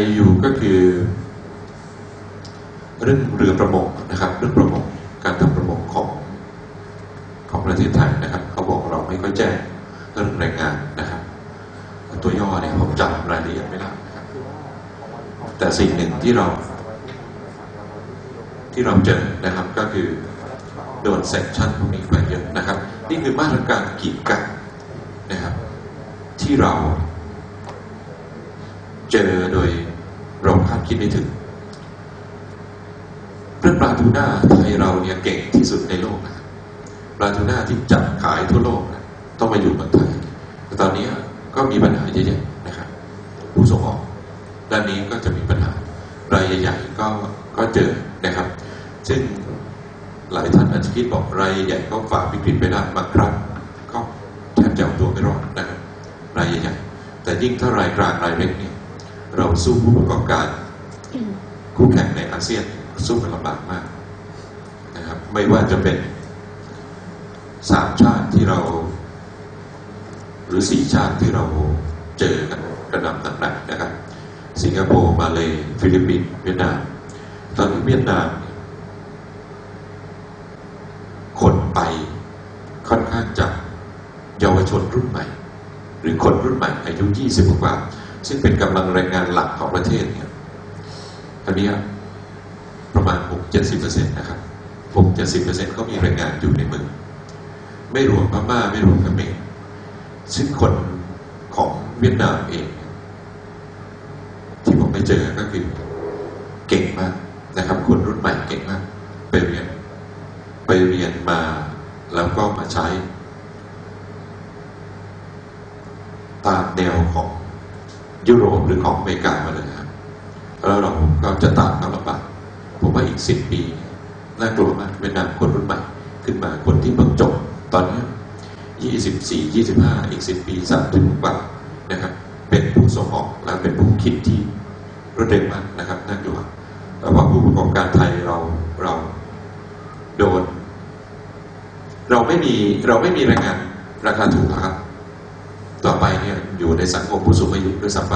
IU ก็คือ เรื่องเรือประมงนะครับ เรื่องประมงการทำประมงของของประเทศไทยนะครับเขาบอกเราไม่ค่อยแจ้งเรื่องแรงงานนะครับ ตัวย่อเนี่ยผมจำรายละเอียดไม่ได้นะครับ แต่สิ่งหนึ่งที่เรา ที่เราเจอนะครับก็คือโดนเซ็กชันพวกนี้ไปเยอะนะครับ นี่คือมาตรการกีดกันนะครับ ที่เรา เจอโดยเราคาดคิดไม่ถึงเรื่องปลาทูน่าไทยเราเนี่ยเก่งที่สุดในโลกนะปลาทูน่าที่จับขายทั่วโลกนะต้องมาอยู่เมืองไทยแต่ตอนนี้ก็มีปัญหาเยอะๆนะครับผู้ส่งออกด้านนี้ก็จะมีปัญหารายใหญ่ๆก็ก็เจอนะครับ ซึ่งหลายท่านอาจจะคิดบอกรายใหญ่ก็ฝ่าวิกฤตไปได้บางครั้งก็แทบจะเอาตัวไม่รอดนะครับรายใหญ่แต่ยิ่งถ้ารายกลางรายเล็กเนี่ย เราสู้ผู้ประกอบการคู่แข่งในอาเซียนสู้กันลำบากมากนะครับ ไม่ว่าจะเป็นสามชาติที่เรา หรือสี่ชาติที่เราเจอกันกระหนำหนักๆนะครับ สิงคโปร์มาเลย์ฟิลิปปินส์เวียดนามตอนนี้เวียดนามเนี่ยคนไปค่อนข้างจะเยาวชนรุ่นใหม่ หรือคนรุ่นใหม่อายุ 20 กว่า ซึ่งเป็นกำลังแรงงานหลักของประเทศเนี่ยอันนี้ประมาณ 6-70%นะครับ 6-70%ก็มีแรงงานอยู่ในเมือง ไม่รวมพม่าไม่รวมเขมรซึ่งคนของเวียดนามเอง ที่ผมไปเจอก็คือเก่งมากนะครับ คนรุ่นใหม่เก่งมาก ไปเรียน ไปเรียนมาแล้วก็มาใช้ ตามแนวของ ยุโรปหรือของอเมริกามาเลยครับแล้วเราก็จะตามเขาลำบากผมว่าอีกสิบปีน่ากลัวมากเวียดนามคนรุ่นใหม่ขึ้นมาคนที่เพิ่งจบตอนนี้ยี่สิบสี่ยี่สิบห้าอีกสิบปีสามถึงกว่านะครับเป็นผู้ส่งออกและเป็นผู้คิดที่รวดเร็วมากนะครับน่ากลัวแต่ว่าผู้ประกอบการไทยเราเราโดน เราไม่มีเราไม่มีแรงงานราคาถูกครับ อยู่ในสังคมผู้สูงอายุด้วยซ้ำไป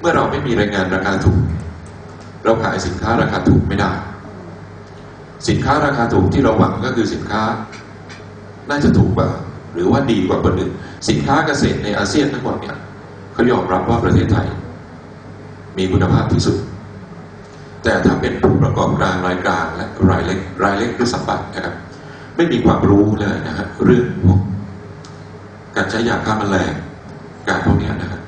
เมื่อเราไม่มีแรงงานราคาถูก เราขายสินค้าราคาถูกไม่ได้ สินค้าราคาถูกที่เราหวังก็คือสินค้า น่าจะถูกกว่า หรือว่าดีกว่าคนอื่น สินค้าเกษตรในอาเซียนทั้งหมดเนี่ยเขายอมรับว่าประเทศไทย มีคุณภาพที่สุด แต่ถ้าเป็นผู้ประกอบการรายกลางและรายเล็กรายเล็กหรือสัมบัตินะครับไม่มีความรู้เลยนะฮะเรื่องพวกการใช้ยาฆ่าแมลง การพวกนี้นะครับ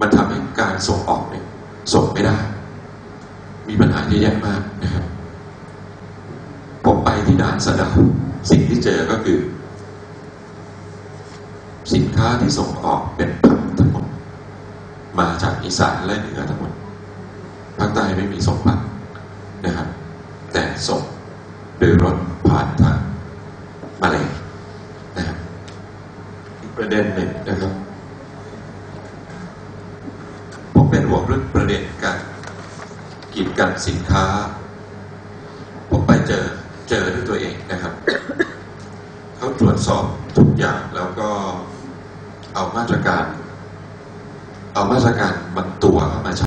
มันทำให้การส่งออกเนี่ยส่งไม่ได้ มีปัญหาเยอะแยะมากนะครับ ผมไปที่ด่านสะเดาสิ่งที่เจอก็คือ สินค้าที่ส่งออกเป็นผักทั้งหมดมาจากอีสานและเหนือทั้งหมดภาคใต้ไม่มีส่งผักนะครับ แต่ส่งโดยรถผ่านทางมาเลยนะครับอีกประเด็นหนึ่งนะครับ ผมเป็นห่วง เรื่นการกีดกันสินค้า ผมไปเจอเจอด้วยตัวเองนะครับ เขาตรวจสอบทุกอย่างแล้วก็เอามาตรการ เอามาตรการบางตัวเข้ามาใช้